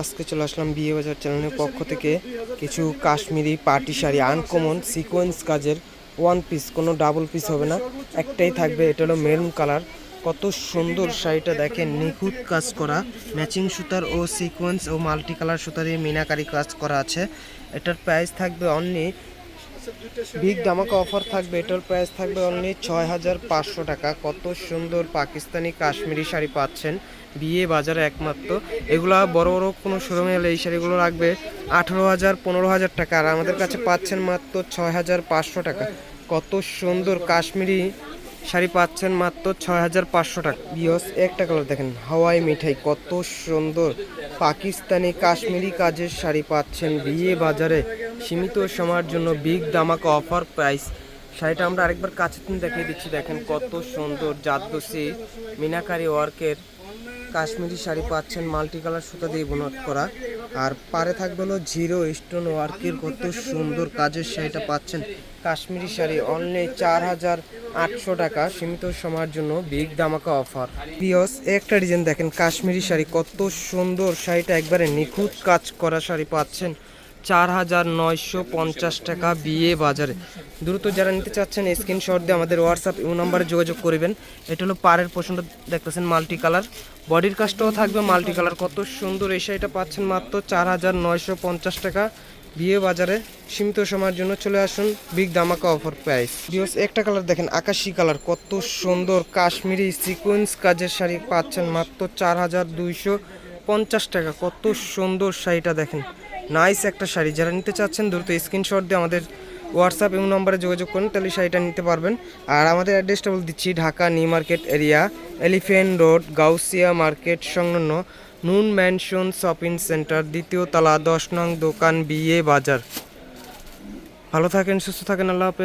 আজকে চলে আসলাম বিয়ে বাজার চ্যানেলের পক্ষ থেকে। কিছু Kashmiri party sari uncommon sequence কাজের ওয়ান পিস কোনো ডাবল পিস হবে না। একটাই থাকবে, এটা হলো মেরুন কালার কত সুন্দর শাড়িটা দেখেন, নিখুঁত কাজ করা ম্যাচিং সুতার ও সিকোয়েন্স ও মাল্টি কালার সুতা দিয়ে মিনাকারি কাজ করা আছে। এটার প্রাইস থাকবে অনলি বিগ ধামাকা অফার থাকবে, এটার প্রাইস থাকবে অনলি ছয় হাজার পাঁচশো টাকা। কত সুন্দর পাকিস্তানি কাশ্মীরি শাড়ি পাচ্ছেন বিয়ে বাজারে একমাত্র। এগুলো বড় বড় কোনো শোরুমে এলে এই শাড়িগুলো রাখবে আঠেরো হাজার পনেরো হাজার টাকা। আর আমাদের কাছে পাচ্ছেন মাত্র ছয় হাজার পাঁচশো টাকা। কত সুন্দর কাশ্মীরি শাড়ি পাচ্ছেন মাত্র ছয় হাজার পাঁচশো টাকা। বিয়স একটা কালার দেখেন। হাওয়াই মিঠাই, কত সুন্দর। পাকিস্তানি কাশ্মীরি কাজের শাড়ি পাচ্ছেন বিয়ে বাজারে। সীমিত সময়ের জন্য বিগ দামাকা অফার প্রাইস শাড়িটা আমরা আরেকবার কাছে দেখিয়ে দিচ্ছি। দেখেন কত সুন্দর জাদ্দসি মিনাকারি ওয়ার্কের কাশ্মীরি শাড়ি পাচ্ছেন মাল্টি কালার সুতা দিয়ে বুনট করা। আর পারে থাকবে হলো জিরো স্টোন ওয়ার্কের কত সুন্দর কাজের শাড়িটা পাচ্ছেন কাশ্মীরি শাড়ি। অনলি চার হাজার আটশো টাকা সীমিত সময়ের জন্য বিগ দামাকা অফার। পিওস, একটা ডিজাইন দেখেন, কাশ্মীরি শাড়ি কত সুন্দর শাড়িটা একবারে নিখুঁত কাজ করা শাড়ি পাচ্ছেন। চার হাজার নয়শো পঞ্চাশ টাকা বিয়ে বাজারে। দ্রুত যারা নিতে চাচ্ছেন স্ক্রিনশট দিয়ে আমাদের হোয়াটসঅ্যাপ ইউ নাম্বারে যোগাযোগ করবেন। এটা হলো পাড়ের পোষণটা দেখতেছেন মাল্টি কালার বডির কাজটাও থাকবে মাল্টি কালার কত সুন্দর এই শাড়িটা পাচ্ছেন মাত্র চার হাজার নয়শো পঞ্চাশ টাকা বিয়ে বাজারে। সীমিত সময়ের জন্য চলে আসুন বিগ দামাকা অফার প্রাইস বিয়স একটা কালার দেখেন, আকাশি কালার কত সুন্দর কাশ্মীরি সিকোয়েন্স কাজের শাড়ি পাচ্ছেন মাত্র চার হাজার দুইশো পঞ্চাশ টাকা। কত সুন্দর শাড়িটা দেখেন। নাইস একটা শাড়ি। যারা নিতে চাচ্ছেন, দ্রুত স্ক্রিনশট দিয়ে আমাদের হোয়াটসঅ্যাপ এবং নম্বরে যোগাযোগ করুন, তাহলে শাড়িটা নিতে পারবেন। আর আমাদের অ্যাড্রেসটা বলে দিচ্ছি, Dhaka new market area elephant road, Gausia market, সংলগ্ন নুন ম্যানশন শপিং সেন্টার, দ্বিতীয় তলা, দশ নং দোকান বিএ বাজার। ভালো থাকেন, সুস্থ থাকেন, আল্লাহ হাফেজ।